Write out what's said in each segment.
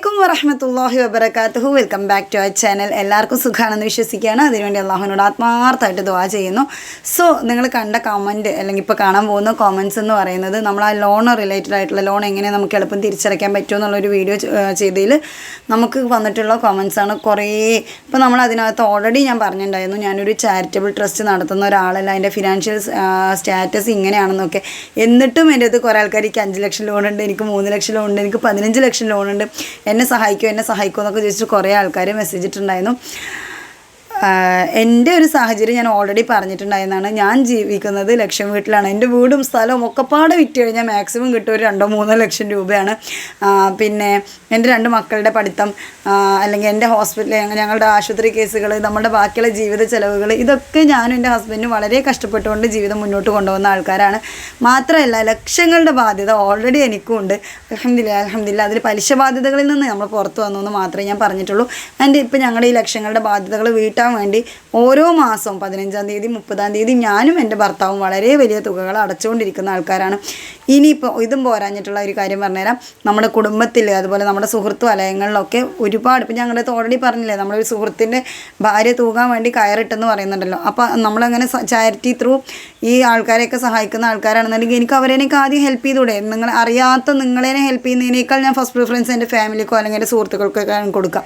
അലൈക്കും വറഹമത്തല്ലാഹി വബർക്കാത്തുഹു welcome back to our channel എല്ലാവർക്കും സുഖമാണെന്ന് വിശ്വസിക്കുകയാണ്. അതിനുവേണ്ടി അള്ളാഹുവിനോട് ആത്മാർത്ഥമായിട്ട് ദുവാ ചെയ്യുന്നു. സോ നിങ്ങൾ കണ്ട കമന്റ് അല്ലെങ്കിൽ ഇപ്പോൾ കാണാൻ പോകുന്ന കോമൻസ് എന്ന് പറയുന്നത് നമ്മൾ ആ ലോൺ റിലേറ്റഡ് ആയിട്ടുള്ള ലോൺ എങ്ങനെ നമുക്ക് എളുപ്പം തിരിച്ചടയ്ക്കാൻ പറ്റുമോ എന്നുള്ളൊരു വീഡിയോ ചെയ്തതിൽ നമുക്ക് വന്നിട്ടുള്ള കോമൻസ് ആണ്. കുറേ ഇപ്പോൾ നമ്മൾ അതിനകത്ത് ഓൾറെഡി ഞാൻ പറഞ്ഞിട്ടുണ്ടായിരുന്നു. ഞാനൊരു ചാരിറ്റബിൾ ട്രസ്റ്റ് നടത്തുന്ന ഒരാളല്ല. അതിന്റെ ഫിനാൻഷ്യൽ സ്റ്റാറ്റസ് ഇങ്ങനെയാണെന്നൊക്കെ. എന്നിട്ടും എന്റെ അടുത്ത് കുറേ ആൾക്കാർ എനിക്ക് അഞ്ച് ലക്ഷം ലോൺ ഉണ്ട് എനിക്ക് മൂന്ന് ലക്ഷം ലോൺ ഉണ്ട് എനിക്ക് പതിനഞ്ച് ലക്ഷം ലോൺ ഉണ്ട്. എന്നെ സഹായിക്കുമോ എന്നെ സഹായിക്കുമോ എന്നൊക്കെ ചോദിച്ചിട്ട് കുറേ ആൾക്കാർ മെസ്സേജ് ഇട്ടുണ്ടായിരുന്നു എന്റെ ഒരു സാഹചര്യം ഞാൻ ഓൾറെഡി പറഞ്ഞിട്ടുണ്ടായിരുന്നാണ്. ഞാൻ ജീവിക്കുന്നത് ലക്ഷം വീട്ടിലാണ്. എന്റെ വീടും സ്ഥലവും ഒക്കെപ്പാടെ വിറ്റ് കഴിഞ്ഞാൽ മാക്സിമം കിട്ടും ഒരു രണ്ടോ മൂന്നോ ലക്ഷം രൂപയാണ്. പിന്നെ എന്റെ രണ്ട് മക്കളുടെ പഠിത്തം അല്ലെങ്കിൽ എന്റെ ഹോസ്പിറ്റൽ ഞങ്ങളുടെ ആശുപത്രി കേസുകൾ നമ്മുടെ ബാക്കിയുള്ള ജീവിത ചെലവുകൾ ഇതൊക്കെ ഞാനും എന്റെ ഹസ്ബൻഡും വളരെ കഷ്ടപ്പെട്ടുകൊണ്ട് ജീവിതം മുന്നോട്ട് കൊണ്ടുപോകുന്ന ആൾക്കാരാണ്. മാത്രമല്ല ലക്ഷങ്ങളുടെ ബാധ്യത ഓൾറെഡി എനിക്കും ഉണ്ട്. അലഹമില്ല അലഹമില്ല അതിൽ പലിശ ബാധ്യതകളിൽ നിന്ന് നമ്മൾ പുറത്തു വന്നു എന്ന് മാത്രമേ ഞാൻ പറഞ്ഞിട്ടുള്ളൂ. എന്റെ ഇപ്പം ഞങ്ങളുടെ ഈ ലക്ഷങ്ങളുടെ ബാധ്യതകൾ വീട്ടാൻ വേണ്ടി ഓരോ മാസവും പതിനഞ്ചാം തീയതി മുപ്പതാം തീയതി ഞാനും എന്റെ ഭർത്താവും വളരെ വലിയ തുകകൾ അടച്ചുകൊണ്ടിരിക്കുന്ന ആൾക്കാരാണ്. ഇനിയിപ്പോൾ ഇതും പോരാഞ്ഞിട്ടുള്ള ഒരു കാര്യം പറഞ്ഞുതരാം. നമ്മുടെ കുടുംബത്തിൽ അതുപോലെ നമ്മുടെ സുഹൃത്തു വലയങ്ങളിലൊക്കെ ഒരുപാട് ഇപ്പം ഞങ്ങളുടെ ഓൾറെഡി പറഞ്ഞില്ലേ നമ്മളൊരു സുഹൃത്തിന്റെ ഭാര്യ തൂകാൻ വേണ്ടി കയറിട്ടെന്ന് പറയുന്നുണ്ടല്ലോ. അപ്പോൾ നമ്മളങ്ങനെ ചാരിറ്റി ത്രൂ ഈ ആൾക്കാരെയൊക്കെ സഹായിക്കുന്ന ആൾക്കാരാണെന്നുണ്ടെങ്കിൽ എനിക്ക് അവരെനിക്ക് ആദ്യം ഹെൽപ്പ് ചെയ്തൂടെ നിങ്ങൾ അറിയാത്ത നിങ്ങളെ ഹെൽപ്പ് ചെയ്യുന്നതിനേക്കാൾ ഞാൻ ഫസ്റ്റ് പ്രിഫറൻസ് എന്റെ ഫാമിലിക്കോ അല്ലെങ്കിൽ എന്റെ സുഹൃത്തുക്കൾക്കൊക്കെ കൊടുക്കാം.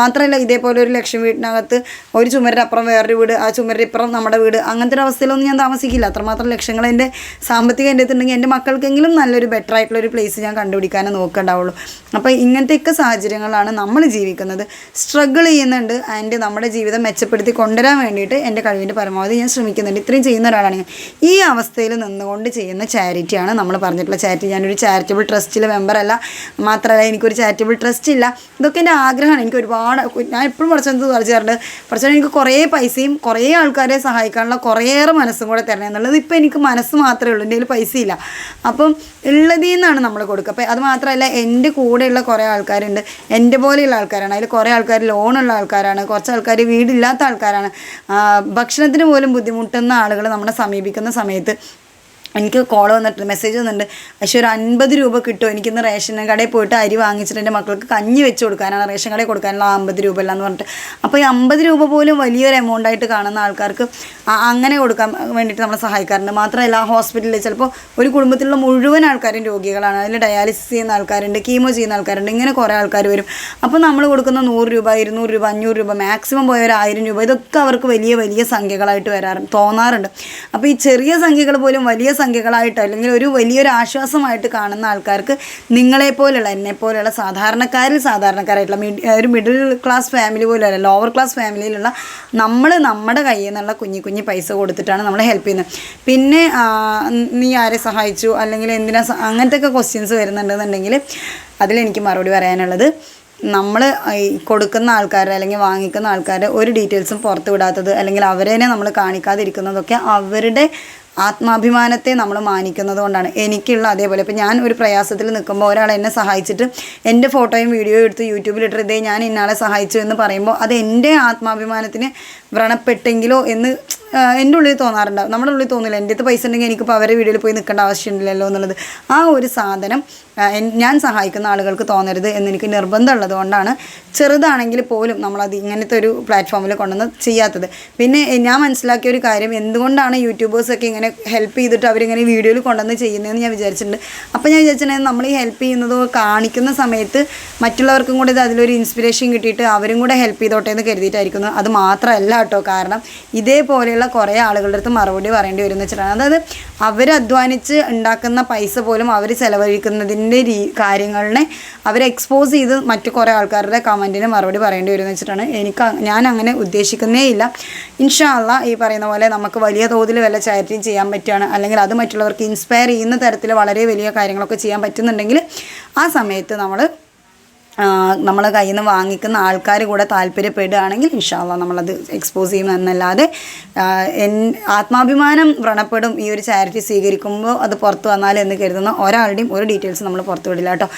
മാത്രമല്ല ഇതേപോലെ ഒരു ലക്ഷം വീട്ടിനകത്ത് ഒരു ചുമരിനപ്പുറം അപ്പുറം വേറൊരു വീട് ആ ചുമരുടെ ഇപ്പുറം നമ്മുടെ വീട്. അങ്ങനത്തെ ഒരു അവസ്ഥയിലൊന്നും ഞാൻ താമസിക്കില്ല. അത്രമാത്രം ലക്ഷങ്ങൾ എന്റെ സാമ്പത്തികം എന്റെ അടുത്തുണ്ടെങ്കിൽ എന്റെ മക്കൾക്കെങ്കിലും നല്ലൊരു ബെറ്റർ ആയിട്ടുള്ള ഒരു പ്ലേസ് ഞാൻ കണ്ടുപിടിക്കാനേ നോക്കണ്ടാവുള്ളൂ. അപ്പോൾ ഇങ്ങനത്തെയൊക്കെ സാഹചര്യങ്ങളാണ് നമ്മൾ ജീവിക്കുന്നത്. സ്ട്രഗിൾ ചെയ്യുന്നുണ്ട്. ആൻഡ് നമ്മുടെ ജീവിതം മെച്ചപ്പെടുത്തി കൊണ്ടുവരാൻ വേണ്ടിയിട്ട് എന്റെ കഴിവിന്റെ പരമാവധി ഞാൻ ശ്രമിക്കുന്നുണ്ട്. ഇത്രയും ചെയ്യുന്ന ഒരാളാണ് ഞാൻ. ഈ അവസ്ഥയിൽ നിന്നുകൊണ്ട് ചെയ്യുന്ന ചാരിറ്റിയാണ് നമ്മൾ പറഞ്ഞിട്ടുള്ള ചാരിറ്റി ഞാനൊരു ചാരിറ്റബിൾ ട്രസ്റ്റിലെ മെമ്പറല്ല മാത്രമല്ല എനിക്കൊരു ചാരിറ്റബിൾ ട്രസ്റ്റ് ഇല്ല. ഇതൊക്കെ എന്റെ ആഗ്രഹമാണ്. എനിക്ക് ഒരുപാട് ഞാൻ എപ്പോഴും പഠിച്ചത് കളിച്ചാറുണ്ട് എനിക്ക് കുറേ പൈസയും കുറേ ആൾക്കാരെ സഹായിക്കാനുള്ള കുറേയേറെ മനസ്സും കൂടെ തരണം. എന്നുള്ളത് ഇപ്പോൾ എനിക്ക് മനസ്സ് മാത്രമേ ഉള്ളൂ. എന്റെ കയ്യിൽ പൈസയില്ല. അപ്പം ഉള്ളതിൽ നിന്നാണ് നമ്മൾ കൊടുക്കുക. അപ്പോൾ അത് മാത്രമല്ല എന്റെ കൂടെയുള്ള കുറേ ആൾക്കാരുണ്ട്. എന്റെ പോലെയുള്ള ആൾക്കാരാണ്. അതിൽ കുറേ ആൾക്കാർ ലോണുള്ള ആൾക്കാരാണ്. കുറച്ച് ആൾക്കാർ വീടില്ലാത്ത ആൾക്കാരാണ്. ഭക്ഷണത്തിന് പോലും ബുദ്ധിമുട്ടുന്ന ആളുകൾ നമ്മളെ സമീപിക്കുന്ന സമയത്ത് എനിക്ക് കോൾ വന്നിട്ടുണ്ട് മെസ്സേജ് വന്നിട്ടുണ്ട്. പക്ഷേ ഒരു അൻപത് രൂപ കിട്ടുമോ? എനിക്കിന്ന് റേഷൻ കടയിൽ പോയിട്ട് അരി വാങ്ങിച്ചിട്ട് എന്റെ മക്കൾക്ക് കഞ്ഞി വെച്ച് കൊടുക്കാനാണ്. റേഷൻ കടയിൽ കൊടുക്കാനുള്ള അമ്പത് രൂപ അല്ല എന്ന് പറഞ്ഞിട്ട്. അപ്പോൾ ഈ അമ്പത് രൂപ പോലും വലിയൊരു എമൗണ്ട് ആയിട്ട് കാണുന്ന ആൾക്കാർക്ക് അങ്ങനെ കൊടുക്കാൻ വേണ്ടിയിട്ട് നമ്മളെ സഹായിക്കാറുണ്ട്. മാത്രമല്ല ഹോസ്പിറ്റലിൽ ചിലപ്പോൾ ഒരു കുടുംബത്തിലുള്ള മുഴുവൻ ആൾക്കാരും രോഗികളാണ്. അതിൽ ഡയാലിസിസ് ചെയ്യുന്ന ആൾക്കാരുണ്ട് കീമോ ചെയ്യുന്ന ആൾക്കാരുണ്ട് ഇങ്ങനെ കുറേ ആൾക്കാർ വരും. അപ്പോൾ നമ്മൾ കൊടുക്കുന്ന നൂറ് രൂപ ഇരുന്നൂറ് രൂപ അഞ്ഞൂറ് രൂപ മാക്സിമം പോയ ഒരു ആയിരം രൂപ ഇതൊക്കെ അവർക്ക് വലിയ വലിയ സംഖ്യകളായിട്ട് വരാറുണ്ട് തോന്നാറുണ്ട്. അപ്പോൾ ഈ ചെറിയ സംഖ്യകൾ പോലും വലിയ സംഖ്യകളായിട്ട് അല്ലെങ്കിൽ ഒരു വലിയൊരു ആശ്വാസമായിട്ട് കാണുന്ന ആൾക്കാർക്ക് നിങ്ങളെപ്പോലുള്ള എന്നെപ്പോലുള്ള സാധാരണക്കാരിൽ സാധാരണക്കാരായിട്ടുള്ള ഒരു മിഡിൽ ക്ലാസ് ഫാമിലി പോലെയല്ല ലോവർ ക്ലാസ് ഫാമിലിയിലുള്ള നമ്മൾ നമ്മുടെ കയ്യിൽ നിന്നുള്ള കുഞ്ഞു കുഞ്ഞി പൈസ കൊടുത്തിട്ടാണ് നമ്മൾ ഹെൽപ്പ് ചെയ്യുന്നത്. പിന്നെ നീ ആരെ സഹായിച്ചു? അല്ലെങ്കിൽ എന്തിനാ അങ്ങനത്തെ ഒക്കെ ക്വസ്റ്റ്യൻസ് വരുന്നുണ്ടെന്നുണ്ടെങ്കിൽ അതിലെനിക്ക് മറുപടി പറയാനുള്ളത് നമ്മൾ കൊടുക്കുന്ന ആൾക്കാരെ അല്ലെങ്കിൽ വാങ്ങിക്കുന്ന ആൾക്കാരെ ഒരു ഡീറ്റെയിൽസും പുറത്ത് വിടാത്തത് അല്ലെങ്കിൽ അവരെ നമ്മൾ കാണിക്കാതിരിക്കുന്നതൊക്കെ അവരുടെ ആത്മാഭിമാനത്തെ നമ്മൾ മാനിക്കുന്നത് കൊണ്ടാണ്. എനിക്കുള്ള അതേപോലെ ഇപ്പോൾ ഞാൻ ഒരു പ്രയാസത്തിൽ നിൽക്കുമ്പോൾ ഒരാൾ എന്നെ സഹായിച്ചിട്ട് എന്റെ ഫോട്ടോയും വീഡിയോയും എടുത്ത് യൂട്യൂബിലിട്ട് ഇതേ ഞാൻ ഇന്നാളെ സഹായിച്ചു എന്ന് പറയുമ്പോൾ അത് എന്റെ ആത്മാഭിമാനത്തിന് വ്രണപ്പെട്ടെങ്കിലോ എന്ന് എന്റെ ഉള്ളിൽ തോന്നാറുണ്ടാവും നമ്മുടെ ഉള്ളിൽ തോന്നില്ല. എന്റെ അടുത്ത് പൈസ ഉണ്ടെങ്കിൽ എനിക്കിപ്പോൾ അവരുടെ വീഡിയോയിൽ പോയി നിൽക്കേണ്ട ആവശ്യമില്ലല്ലോ എന്നുള്ളത്. ആ ഒരു സാധനം ഞാൻ സഹായിക്കുന്ന ആളുകൾക്ക് തോന്നരുത് എന്നെനിക്ക് നിർബന്ധമുള്ളത് കൊണ്ടാണ് ചെറുതാണെങ്കിൽ പോലും നമ്മളത് ഇങ്ങനത്തെ ഒരു പ്ലാറ്റ്ഫോമിൽ കൊണ്ടുവന്ന് ചെയ്യാത്തത്. പിന്നെ ഞാൻ മനസ്സിലാക്കിയ ഒരു കാര്യം എന്തുകൊണ്ടാണ് യൂട്യൂബേഴ്സൊക്കെ ഇങ്ങനെ ഹെൽപ്പ് ചെയ്തിട്ട് അവരിങ്ങനെ വീഡിയോയിൽ കൊണ്ടുവന്ന് ചെയ്യുന്നതെന്ന് ഞാൻ വിചാരിച്ചിട്ടുണ്ട്. അപ്പോൾ ഞാൻ വിചാരിച്ചിട്ടുണ്ടെങ്കിൽ നമ്മൾ ഈ ഹെൽപ്പ് ചെയ്യുന്നത് കാണിക്കുന്ന സമയത്ത് മറ്റുള്ളവർക്കും കൂടെ ഇത് അതിലൊരു ഇൻസ്പിറേഷൻ കിട്ടിയിട്ട് അവരും കൂടെ ഹെൽപ്പ് ചെയ്തോട്ടെ എന്ന് കരുതിയിട്ടായിരിക്കുന്നു. അത് മാത്രമല്ല കേട്ടോ കാരണം ഇതേപോലെയുള്ള കുറേ ആളുകളുടെ അടുത്ത് മറുപടി പറയേണ്ടി വരും എന്ന് വെച്ചിട്ടാണ് അതായത് അവർ അധ്വാനിച്ച് ഉണ്ടാക്കുന്ന പൈസ പോലും അവർ ചെലവഴിക്കുന്നതിന്റെ രീ കാര്യങ്ങളിനെ അവർ എക്സ്പോസ് ചെയ്ത് മറ്റു കുറേ ആൾക്കാരുടെ കമന്റിന് മറുപടി പറയേണ്ടി വരും എന്ന് വെച്ചിട്ടാണ് എനിക്ക് ഞാൻ അങ്ങനെ ഉദ്ദേശിക്കുന്നേ ഇല്ല. ഇൻഷാല്ല ഈ പറയുന്ന പോലെ നമുക്ക് വലിയ തോതിൽ വല്ല ചാരിറ്റിയും ചെയ്യാൻ പറ്റുകയാണ് അല്ലെങ്കിൽ അത് മറ്റുള്ളവർക്ക് ഇൻസ്പയർ ചെയ്യുന്ന തരത്തിൽ വളരെ വലിയ കാര്യങ്ങളൊക്കെ ചെയ്യാൻ പറ്റുന്നുണ്ടെങ്കിൽ ആ സമയത്ത് നമ്മൾ നമ്മളെ കയ്യിൽ നിന്ന് വാങ്ങിക്കുന്ന ആൾക്കാർ കൂടെ താല്പര്യപ്പെടുകയാണെങ്കിൽ ഇൻഷാല്ല നമ്മളത് എക്സ്പോസ് ചെയ്യും എന്നല്ലാതെ ആ, എൻ ആത്മാഭിമാനം വ്രണപ്പെടും ഈ ഒരു ചാരിറ്റി സ്വീകരിക്കുമ്പോൾ അത് പുറത്തു വന്നാൽ എന്ന് കരുതുന്ന ഒരാളുടെയും ഒരു ഡീറ്റെയിൽസ് നമ്മൾ പുറത്ത് വിടില്ല കേട്ടോ.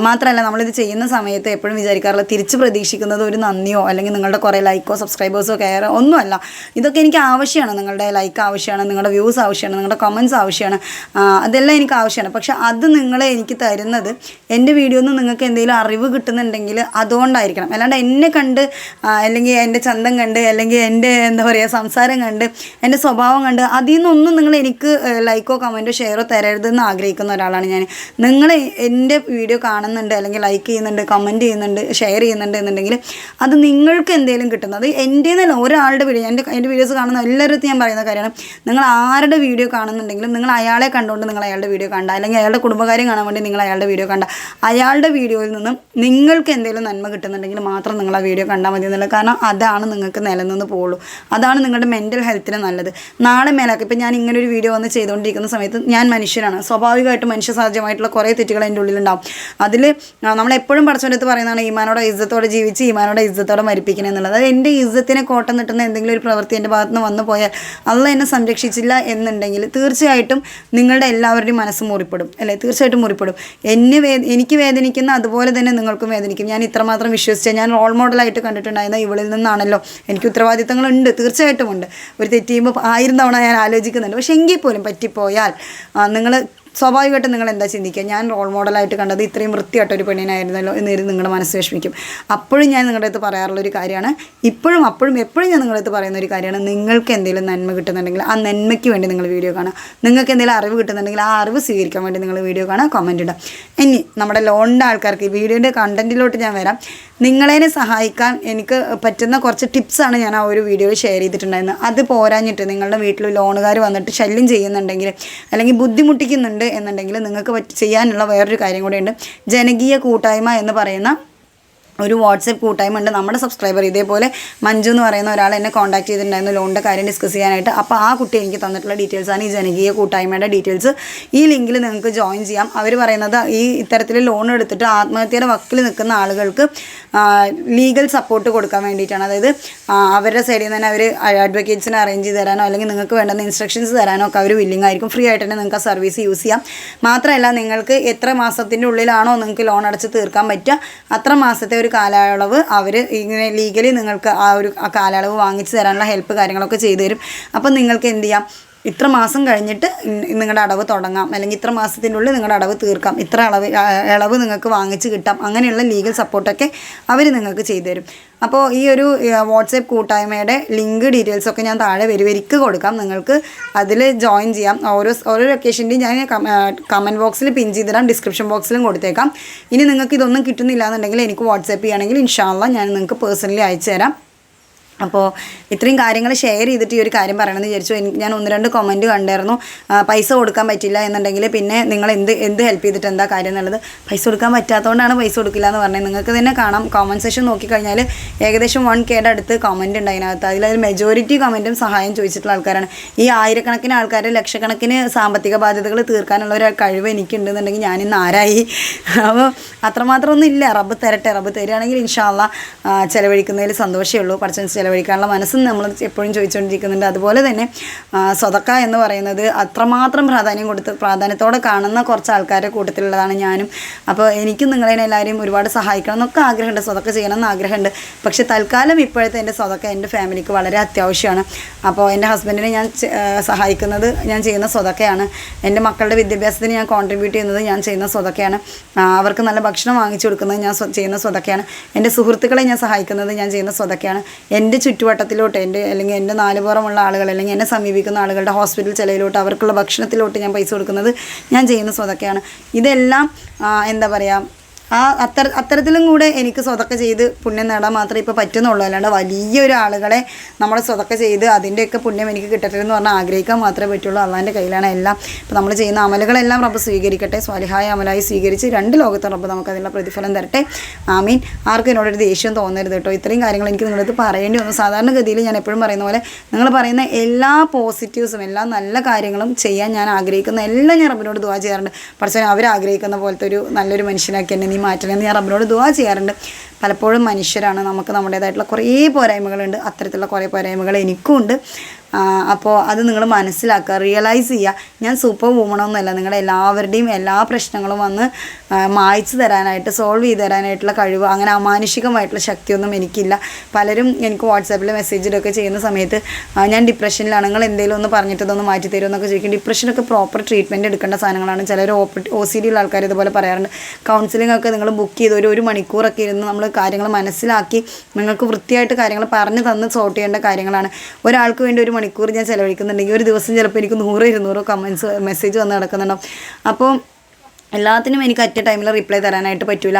മാത്രമല്ല നമ്മളിത് ചെയ്യുന്ന സമയത്ത് എപ്പോഴും വിചാരിക്കാറില്ല തിരിച്ച് പ്രതീക്ഷിക്കുന്നത് ഒരു നന്ദിയോ അല്ലെങ്കിൽ നിങ്ങളുടെ കുറേ ലൈക്കോ സബ്സ്ക്രൈബേഴ്സോ കയറോ ഒന്നുമല്ല. ഇതൊക്കെ എനിക്ക് ആവശ്യമാണ്. നിങ്ങളുടെ ലൈക്ക് ആവശ്യമാണ് നിങ്ങളുടെ വ്യൂസ് ആവശ്യമാണ് നിങ്ങളുടെ കമൻസ് ആവശ്യമാണ്. അതെല്ലാം എനിക്ക് ആവശ്യമാണ്. പക്ഷേ അത് നിങ്ങളെ എനിക്ക് തരുന്നത് എന്റെ വീഡിയോ നിന്ന് നിങ്ങൾക്ക് എന്തെങ്കിലും അറിവ് കിട്ടുന്നുണ്ടെങ്കിൽ അതുകൊണ്ടായിരിക്കണം. അല്ലാണ്ട് എന്നെ കണ്ട് അല്ലെങ്കിൽ എന്റെ ചന്തം കണ്ട് അല്ലെങ്കിൽ എന്റെ എന്താ പറയുക സംസാരം കണ്ട് എന്റെ സ്വഭാവം കണ്ട് അതിൽ നിന്നൊന്നും നിങ്ങൾ എനിക്ക് ലൈക്കോ കമന്റോ ഷെയറോ തരരുതെന്ന് ആഗ്രഹിക്കുന്ന ഒരാളാണ് ഞാൻ. നിങ്ങൾ എന്റെ വീഡിയോ കാണുന്നുണ്ട് അല്ലെങ്കിൽ ലൈക്ക് ചെയ്യുന്നുണ്ട് കമന്റ് ചെയ്യുന്നുണ്ട് ഷെയർ ചെയ്യുന്നുണ്ട് എന്നുണ്ടെങ്കിൽ അത് നിങ്ങൾക്ക് എന്തെങ്കിലും കിട്ടുന്നത് എന്റെ എന്നല്ല ഒരാളുടെ വീഡിയോ എന്റെ എന്റെ വീഡിയോസ് കാണുന്ന എല്ലാവരും ഞാൻ പറയുന്ന കാര്യമാണ്. നിങ്ങൾ ആരുടെ വീഡിയോ കാണുന്നുണ്ടെങ്കിലും നിങ്ങൾ അയാളെ കണ്ടുകൊണ്ട് നിങ്ങൾ അയാളുടെ വീഡിയോ കണ്ട അല്ലെങ്കിൽ അയാളുടെ കുടുംബകാര്യം കാണാൻ വേണ്ടി നിങ്ങൾ അയാളുടെ വീഡിയോ കണ്ട അയാളുടെ വീഡിയോയിൽ നിന്നും നിങ്ങൾക്ക് എന്തെങ്കിലും നന്മ കിട്ടുന്നുണ്ടെങ്കിൽ മാത്രം നിങ്ങൾ ആ വീഡിയോ കണ്ടാൽ മതി എന്നുള്ളത്. കാരണം അതാണ് നിങ്ങൾക്ക് നിലനിന്ന് പോകുള്ളൂ അതാണ് നിങ്ങളുടെ മെന്റൽ ഹെൽത്തിന് നല്ലത്. നാളെ മേലാക്കി. ഇപ്പം ഞാൻ ഇങ്ങനെ ഒരു വീഡിയോ വന്ന് ചെയ്തുകൊണ്ടിരിക്കുന്ന സമയത്ത് ഞാൻ മനുഷ്യനാണ്. സ്വാഭാവികമായിട്ട് മനുഷ്യ സാധ്യമായിട്ടുള്ള കുറേ തെറ്റുകൾ എന്റെ ഉള്ളിലുണ്ടാവും. അതിൽ നമ്മളെപ്പോഴും പഠിച്ചവരത്ത് പറയുന്നതാണ് ഈമാനോടെ ഇജ്ജത്തോടെ ജീവിച്ച് ഈമാനോടെ ഇജ്ജത്തോടെ മരിപ്പിക്കണം എന്നുള്ളത്. അത് എന്റെ ഇജ്ജത്തിനെ കോട്ടം നിട്ടുന്ന എന്തെങ്കിലും ഒരു പ്രവൃത്തി എന്റെ ഭാഗത്ത് നിന്ന് വന്നു പോയാൽ അല്ല എന്നെ സംരക്ഷിച്ചില്ല എന്നുണ്ടെങ്കിൽ തീർച്ചയായിട്ടും നിങ്ങളുടെ എല്ലാവരുടെയും മനസ്സ് മുറിപ്പെടും. അല്ലേ? തീർച്ചയായിട്ടും മുറിപ്പെടും. എന്നെ വേ എനിക്ക് വേദനിക്കുന്ന അതുപോലെ തന്നെ നിങ്ങൾക്കും വേദനിക്കും. ഞാൻ ഇത്രമാത്രം വിശ്വസിച്ച ഞാൻ റോൾ മോഡലായിട്ട് കണ്ടിട്ടുണ്ടായിരുന്ന ഇവളിൽ നിന്നാണല്ലോ എനിക്ക് ഉത്തരവാദിത്തങ്ങളുണ്ട്. തീർച്ചയായിട്ടും ഉണ്ട്. ഒരു തെറ്റ് ചെയ്യുമ്പോൾ ആയിരം തവണ ഞാൻ ആലോചിക്കുന്നുണ്ട്. പക്ഷേ എങ്കിൽ പോലും പറ്റിപ്പോയാൽ നിങ്ങൾ സ്വാഭാവികമായിട്ടും നിങ്ങൾ എന്താ ചിന്തിക്കുക? ഞാൻ റോൾ മോഡലായിട്ട് കണ്ടത് ഇത്രയും വൃത്തിയായിട്ട് ഒരു പെണ്ണിനായിരുന്നല്ലോ എന്ന് കരുതി നിങ്ങളുടെ മനസ്സ് വിഷമിക്കും. അപ്പോഴും ഞാൻ നിങ്ങളുടെ അടുത്ത് പറയാറുള്ള ഒരു കാര്യമാണ്. ഇപ്പോഴും അപ്പോഴും എപ്പോഴും ഞാൻ നിങ്ങളുടെ അടുത്ത് പറയുന്ന ഒരു കാര്യമാണ്. നിങ്ങൾക്ക് എന്തെങ്കിലും നന്മ കിട്ടുന്നുണ്ടെങ്കിൽ ആ നന്മയ്ക്ക് വേണ്ടി നിങ്ങൾ വീഡിയോ കാണുക. നിങ്ങൾക്ക് എന്തെങ്കിലും അറിവ് കിട്ടുന്നുണ്ടെങ്കിൽ ആ അറിവ് സ്വീകരിക്കാൻ വേണ്ടി നിങ്ങൾ വീഡിയോ കാണുക കമന്റ് ഇടുക. ഇനി നമ്മുടെ ലോണിന്റെ ആൾക്കാർക്ക് ഈ വീഡിയോന്റെ കണ്ടന്റിലോട്ട് ഞാൻ വരാം. നിങ്ങളതിനെ സഹായിക്കാൻ എനിക്ക് പറ്റുന്ന കുറച്ച് ടിപ്സാണ് ഞാൻ ആ ഒരു വീഡിയോയിൽ ഷെയർ ചെയ്തിട്ടുണ്ടായിരുന്നത്. അത് പോരാഞ്ഞിട്ട് നിങ്ങളുടെ വീട്ടിൽ ലോണുകാർ വന്നിട്ട് ശല്യം ചെയ്യുന്നുണ്ടെങ്കിൽ അല്ലെങ്കിൽ ബുദ്ധിമുട്ടിക്കുന്നുണ്ട് എന്നുണ്ടെങ്കിൽ നിങ്ങൾക്ക് ചെയ്യാനുള്ള വേറൊരു കാര്യം കൂടെയുണ്ട്. ജനകീയ കൂട്ടായ്മ എന്ന് പറയുന്ന ഒരു വാട്സപ്പ് കൂട്ടായ്മ ഉണ്ട് നമ്മുടെ സബ്സ്ക്രൈബർ ഇതേപോലെ മഞ്ജു എന്ന് പറയുന്ന ഒരാൾ എന്നെ കോൺടാക്ട് ചെയ്തിട്ടുണ്ടായിരുന്നു. ലോണിന്റെ കാര്യം ഡിസ്കസ് ചെയ്യാനായിട്ട്. അപ്പോൾ ആ കുട്ടി എനിക്ക് തന്നിട്ടുള്ള ഡീറ്റെയിൽസാണ് ഈ ജനകീയ കൂട്ടായ്മയുടെ ഡീറ്റെയിൽസ് ഈ ലിങ്കിൽ നിങ്ങൾക്ക് ജോയിൻ ചെയ്യാം. അവർ പറയുന്നത് ഈ ഇത്തരത്തിൽ ലോൺ എടുത്തിട്ട് ആത്മഹത്യയുടെ വക്കിൽ നിൽക്കുന്ന ആളുകൾക്ക് ലീഗൽ സപ്പോർട്ട് കൊടുക്കാൻ വേണ്ടിയിട്ടാണ്. അതായത് അവരുടെ സൈഡിൽ നിന്ന് തന്നെ അവർ അഡ്വക്കേറ്റ്സിനെ അറേഞ്ച് ചെയ്ത് തരാനോ അല്ലെങ്കിൽ നിങ്ങൾക്ക് വേണ്ടുന്ന ഇൻസ്ട്രക്ഷൻസ് തരാനോ ഒക്കെ അവർ വില്ലിംഗ് ആയിരിക്കും. ഫ്രീ ആയിട്ട് തന്നെ നിങ്ങൾക്ക് ആ സർവീസ് യൂസ് ചെയ്യാം. മാത്രമല്ല നിങ്ങൾക്ക് എത്ര മാസത്തിന്റെ ഉള്ളിലാണോ നിങ്ങൾക്ക് ലോൺ അടച്ച് തീർക്കാൻ പറ്റുക? അത്ര മാസത്തെ ഒരു കാലയളവ് അവർ ഇങ്ങനെ ലീഗലി നിങ്ങൾക്ക് ആ ഒരു കാലയളവ് വാങ്ങിച്ചു തരാനുള്ള ഹെൽപ്പ് കാര്യങ്ങളൊക്കെ ചെയ്തു തരും. അപ്പം നിങ്ങൾക്ക് എന്ത് ചെയ്യാം? ഇത്ര മാസം കഴിഞ്ഞിട്ട് നിങ്ങളുടെ അടവ് തുടങ്ങാം. അല്ലെങ്കിൽ ഇത്ര മാസത്തിനുള്ളിൽ നിങ്ങളുടെ അടവ് തീർക്കാം. ഇത്ര അളവ് ഇളവ് നിങ്ങൾക്ക് വാങ്ങിച്ച് കിട്ടാം. അങ്ങനെയുള്ള ലീഗൽ സപ്പോർട്ടൊക്കെ അവർ നിങ്ങൾക്ക് ചെയ്തുതരും അപ്പോൾ ഈ ഒരു വാട്സപ്പ് കൂട്ടായ്മയുടെ ലിങ്ക് ഡീറ്റെയിൽസൊക്കെ ഞാൻ താഴെ വരുവരിക്ക് കൊടുക്കാം. നിങ്ങൾക്ക് അതിൽ ജോയിൻ ചെയ്യാം. ഓരോ ഓരോ ലൊക്കേഷന്റെയും ഞാൻ കമന്റ് ബോക്സിൽ പിൻ ചെയ്തിടാം. ഡിസ്ക്രിപ്ഷൻ ബോക്സിലും കൊടുത്തേക്കാം. ഇനി നിങ്ങൾക്ക് ഇതൊന്നും കിട്ടുന്നില്ല എന്നുണ്ടെങ്കിൽ എനിക്ക് വാട്സപ്പ് ചെയ്യുകയാണെങ്കിൽ ഇൻഷാല്ല ഞാൻ നിങ്ങൾക്ക് പേഴ്സണലി അയച്ചു തരാം അപ്പോൾ ഇത്രയും കാര്യങ്ങൾ ഷെയർ ചെയ്തിട്ട് ഈ ഒരു കാര്യം പറയണമെന്ന് വിചാരിച്ചു. ഞാൻ ഒന്ന് രണ്ട് കമന്റ് കണ്ടായിരുന്നു പൈസ കൊടുക്കാൻ പറ്റില്ല എന്നുണ്ടെങ്കിൽ പിന്നെ നിങ്ങൾ എന്ത് എന്ത് ഹെൽപ്പ് ചെയ്തിട്ട് എന്താ കാര്യം എന്നുള്ളത്. പൈസ കൊടുക്കാൻ പറ്റാത്തതുകൊണ്ടാണ് പൈസ കൊടുക്കില്ല എന്ന് പറഞ്ഞത്. നിങ്ങൾക്ക് തന്നെ കാണാം. കോമന്റ് സെഷൻ നോക്കിക്കഴിഞ്ഞാൽ ഏകദേശം വൺ കെയുടെ അടുത്ത് കമന്റ് ഉണ്ട് അതിനകത്ത്. അതിലൊരു മെജോറിറ്റി കമന്റും സഹായം ചോദിച്ചിട്ടുള്ള ആൾക്കാരാണ്. ഈ ആയിരക്കണക്കിന് ആൾക്കാർ ലക്ഷക്കണക്കിന് സാമ്പത്തിക ബാധ്യതകൾ തീർക്കാനുള്ള ഒരു കഴിവ് എനിക്കുണ്ടെന്നുണ്ടെങ്കിൽ ഞാനിന്ന് ആരായി? അപ്പോൾ അത്രമാത്രം ഒന്നും ഇല്ല റബ്ബ് തരട്ടെ റബ്ബ് തരികയാണെങ്കിൽ ഇൻഷാല്ല ചിലവഴിക്കുന്നതിൽ സന്തോഷമേ ഉള്ളൂ. പഠിച്ച ചിലവഴിക്കാനുള്ള മനസ്സും നമ്മൾ എപ്പോഴും ചോദിച്ചുകൊണ്ടിരിക്കുന്നുണ്ട് അതുപോലെ തന്നെ സ്വതക്ക എന്ന് പറയുന്നത് അത്രമാത്രം പ്രാധാന്യം കൊടുത്ത് പ്രാധാന്യത്തോടെ കാണുന്ന കുറച്ച് ആൾക്കാരുടെ കൂട്ടത്തിലുള്ളതാണ് ഞാനും. അപ്പോൾ എനിക്കും നിങ്ങളെ എല്ലാവരെയും ഒരുപാട് സഹായിക്കണം എന്നൊക്കെ ആഗ്രഹമുണ്ട്. സ്വതക്ക ചെയ്യണം എന്ന് ആഗ്രഹമുണ്ട്. പക്ഷേ തൽക്കാലം ഇപ്പോഴത്തെ എന്റെ സ്വതക്ക എന്റെ ഫാമിലിക്ക് വളരെ അത്യാവശ്യമാണ്. അപ്പോൾ എന്റെ ഹസ്ബൻഡിനെ ഞാൻ സഹായിക്കുന്നത് ഞാൻ ചെയ്യുന്ന സ്വതക്കയാണ്. എന്റെ മക്കളുടെ വിദ്യാഭ്യാസത്തിന് ഞാൻ കോൺട്രിബ്യൂട്ട് ചെയ്യുന്നത് ഞാൻ ചെയ്യുന്ന സ്വതക്കയാണ്. അവർക്ക് നല്ല ഭക്ഷണം വാങ്ങിച്ചു കൊടുക്കുന്നത് ഞാൻ ചെയ്യുന്ന സ്വതക്കയാണ്. എന്റെ സുഹൃത്തുക്കളെ ഞാൻ സഹായിക്കുന്നത് ഞാൻ ചെയ്യുന്ന സ്വതക്കയാണ്. എന്റെ ചുറ്റുവട്ടത്തിലോട്ട് എന്റെ അല്ലെങ്കിൽ എന്റെ നാലുപുറമുള്ള ആളുകൾ അല്ലെങ്കിൽ എന്നെ സമീപിക്കുന്ന ആളുകളുടെ ഹോസ്പിറ്റൽ ചിലവിലോട്ട് അവർക്കുള്ള ഭക്ഷണത്തിലോട്ട് ഞാൻ പൈസ കൊടുക്കുന്നത് ഞാൻ ചെയ്യുന്ന സ്വതൊക്കെയാണ് ഇതെല്ലാം എന്താ പറയുക ആ അത്തര അത്തരത്തിലും കൂടെ എനിക്ക് സ്വതക്ക ചെയ്ത് പുണ്യം നേടാൻ മാത്രമേ ഇപ്പോൾ പറ്റുന്നുള്ളൂ. അല്ലാണ്ട് വലിയൊരു ആളുകളെ നമ്മൾ സ്വതക്ക ചെയ്ത് അതിന്റെയൊക്കെ പുണ്യം എനിക്ക് കിട്ടട്ടെ എന്ന് പറഞ്ഞാൽ ആഗ്രഹിക്കാൻ മാത്രമേ പറ്റുള്ളൂ. അള്ളാന്റെ കയ്യിലാണ് എല്ലാം. ഇപ്പോൾ നമ്മൾ ചെയ്യുന്ന അമലുകളെല്ലാം റബ്ബ് സ്വീകരിക്കട്ടെ. സ്വാലിഹായ അമലായി സ്വീകരിച്ച് രണ്ട് ലോകത്തെ റബ്ബ് നമുക്ക് അതിനുള്ള പ്രതിഫലം തരട്ടെ. ആമീൻ. ആർക്കും എന്നോടൊരു ദേഷ്യം തോന്നരുത് കേട്ടോ. ഇത്രയും കാര്യങ്ങൾ എനിക്ക് നിങ്ങളടുത്ത് പറയേണ്ടി വന്നു. സാധാരണഗതിയിൽ ഞാൻ എപ്പോഴും പറയുന്ന പോലെ നിങ്ങൾ പറയുന്ന എല്ലാ പോസിറ്റീവ്സും എല്ലാ നല്ല കാര്യങ്ങളും ചെയ്യാൻ ഞാൻ ആഗ്രഹിക്കുന്ന എല്ലാം ഞാൻ റബ്ബിനോട് ദുവാ ചെയ്യാറുണ്ട്. പക്ഷേ അവർ ആഗ്രഹിക്കുന്ന പോലത്തെ ഒരു നല്ലൊരു മനുഷ്യനാക്കി എന്നെ നീ മാറ്റണമെന്ന് ഞാൻ റബ്ബിനോട് ദുവാ ചെയ്യാറുണ്ട്. പലപ്പോഴും മനുഷ്യരാണ് നമുക്ക് നമ്മുടേതായിട്ടുള്ള കുറേ പോരായ്മകളുണ്ട്. അത്തരത്തിലുള്ള കുറേ പോരായ്മകൾ എനിക്കും ഉണ്ട് അപ്പോൾ അത് നിങ്ങൾ മനസ്സിലാക്കുക റിയലൈസ് ചെയ്യുക. ഞാൻ സൂപ്പർ വുമണൊന്നുമല്ല നിങ്ങളുടെ എല്ലാവരുടെയും എല്ലാ പ്രശ്നങ്ങളും വന്ന് മായ്ച്ചു തരാനായിട്ട് സോൾവ് ചെയ്ത് തരാനായിട്ടുള്ള കഴിവ് അങ്ങനെ അമാനുഷികമായിട്ടുള്ള ശക്തിയൊന്നും എനിക്കില്ല. പലരും എനിക്ക് വാട്സാപ്പിൽ മെസ്സേജിലൊക്കെ ചെയ്യുന്ന സമയത്ത് ഞാൻ ഡിപ്രഷനിലാണ് നിങ്ങൾ എന്തെങ്കിലും ഒന്ന് പറഞ്ഞിട്ട് മാറ്റി തരുമോ എന്നൊക്കെ ചോദിക്കും. ഡിപ്രഷനൊക്കെ പ്രോപ്പർ ട്രീറ്റ്മെന്റ് എടുക്കേണ്ട സാധനങ്ങളാണ്. ചിലർ ഒ സി ഡി ഉള്ള ആൾക്കാർ ഇതുപോലെ പറയാറുണ്ട്. കൗൺസിലിംഗ് ഒക്കെ നിങ്ങൾ ബുക്ക് ചെയ്ത് ഒരു ഒരു മണിക്കൂറൊക്കെ ഇരുന്ന് നമ്മൾ കാര്യങ്ങൾ മനസ്സിലാക്കി നിങ്ങൾക്ക് വൃത്തിയായിട്ട് കാര്യങ്ങൾ പറഞ്ഞു തന്ന് സോർട്ട് ചെയ്യേണ്ട കാര്യങ്ങളാണ്. ഒരാൾക്ക് വേണ്ടി ഒരു മണിക്കൂർ ഞാൻ ചിലവഴിക്കുന്നുണ്ടെങ്കിൽ ഒരു ദിവസം ചിലപ്പോൾ എനിക്ക് നൂറ് ഇരുന്നൂറോ കമൻസ് മെസ്സേജ് വന്ന് കിടക്കുന്നുണ്ടാവും. അപ്പോൾ എല്ലാത്തിനും എനിക്ക് അറ്റ ടൈമിൽ റിപ്ലൈ തരാനായിട്ട് പറ്റില്ല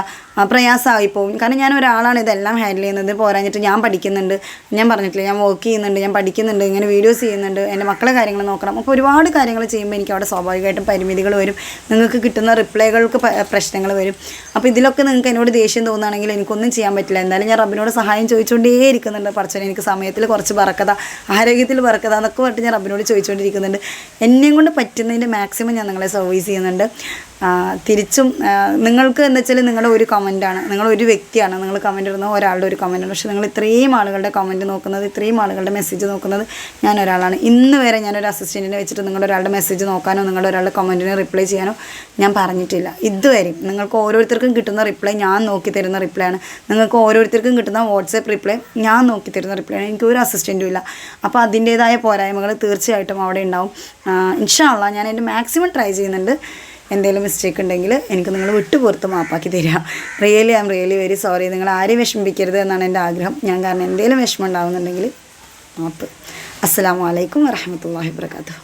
പ്രയാസമായി പോകും കാരണം ഞാൻ ഒരാളാണ് ഇതെല്ലാം ഹാൻഡിൽ ചെയ്യുന്നത്. പോരാഞ്ഞിട്ട് ഞാൻ പഠിക്കുന്നുണ്ട്. ഞാൻ പറഞ്ഞിട്ടില്ല ഞാൻ വർക്ക് ചെയ്യുന്നുണ്ട് ഞാൻ പഠിക്കുന്നുണ്ട് ഇങ്ങനെ വീഡിയോസ് ചെയ്യുന്നുണ്ട്. എന്റെ മക്കളെ കാര്യങ്ങൾ നോക്കണം. അപ്പോൾ ഒരുപാട് കാര്യങ്ങൾ ചെയ്യുമ്പോൾ എനിക്ക് അവിടെ സ്വാഭാവികമായിട്ടും പരിമിതികൾ വരും. നിങ്ങൾക്ക് കിട്ടുന്ന റിപ്ലൈകൾക്ക് പ്രശ്നങ്ങൾ വരും. അപ്പോൾ ഇതിലൊക്കെ നിങ്ങൾക്ക് എന്നോട് ദേഷ്യം തോന്നുകയാണെങ്കിൽ എനിക്കൊന്നും ചെയ്യാൻ പറ്റില്ല. എന്തായാലും ഞാൻ റബ്ബിനോട് സഹായം ചോദിച്ചുകൊണ്ടേ ഇരിക്കുന്നുണ്ട് പറച്ചനെ എനിക്ക് സമയത്തിൽ കുറച്ച് പറക്കത ആരോഗ്യത്തിൽ പറക്കത എന്നൊക്കെ പറഞ്ഞിട്ട് ഞാൻ റബ്ബിനോട് ചോദിച്ചുകൊണ്ടിരിക്കുന്നുണ്ട് എന്നെയും കൊണ്ട് പറ്റുന്നതിന്റെ മാക്സിമം ഞാൻ നിങ്ങളെ സർവീസ് ചെയ്യുന്നുണ്ട്. തിരിച്ചും നിങ്ങൾക്ക് എന്ന് വെച്ചാൽ നിങ്ങളുടെ ഒരു കമന്റാണ് നിങ്ങൾ ഒരു വ്യക്തിയാണ്. നിങ്ങൾ കമന്റ് ഇടുന്ന ഒരാളുടെ ഒരു കമന്റാണ് പക്ഷേ നിങ്ങൾ ഇത്രയും ആളുകളുടെ കമന്റ് നോക്കുന്നത് ഇത്രയും ആളുകളുടെ മെസ്സേജ് നോക്കുന്നത് ഞാൻ ഒരാളാണ്. ഇന്ന് വരെ ഞാനൊരു അസിസ്റ്റന്റിനെ വെച്ചിട്ട് നിങ്ങളുടെ ഒരാളുടെ മെസ്സേജ് നോക്കാനോ നിങ്ങളുടെ ഒരാളുടെ കമന്റിനെ റിപ്ലൈ ചെയ്യാനോ ഞാൻ പറഞ്ഞിട്ടില്ല. ഇതുവരെയും നിങ്ങൾക്ക് ഓരോരുത്തർക്കും കിട്ടുന്ന റിപ്ലൈ ഞാൻ നോക്കി തരുന്ന റിപ്ലൈ ആണ്. നിങ്ങൾക്ക് ഓരോരുത്തർക്കും കിട്ടുന്ന വാട്സപ്പ് റിപ്ലൈ ഞാൻ നോക്കി തരുന്ന റിപ്ലൈ ആണ്. എനിക്ക് ഒരു അസിസ്റ്റന്റും ഇല്ല. അപ്പോൾ അതിന്റേതായ പോരായ്മകൾ തീർച്ചയായിട്ടും അവിടെ ഉണ്ടാവും. ഇൻഷാള്ള ഞാൻ എന്റെ മാക്സിമം ട്രൈ ചെയ്യുന്നുണ്ട്. എന്തെങ്കിലും മിസ്റ്റേക്ക് ഉണ്ടെങ്കിൽ എനിക്ക് നിങ്ങൾ വിട്ടുപുറത്ത് മാപ്പാക്കി തരിക really I am really very sorry നിങ്ങൾ ആരെയും വിഷമിപ്പിക്കരുത് എന്നാണ് എന്റെ ആഗ്രഹം. ഞാൻ കാരണം എന്തെങ്കിലും വിഷമം ഉണ്ടാകുന്നുണ്ടെങ്കിൽ മാപ്പ്. അസ്സാം വലൈക്കും വരഹമത്തല്ലാഹി വാബർക്കാത്തു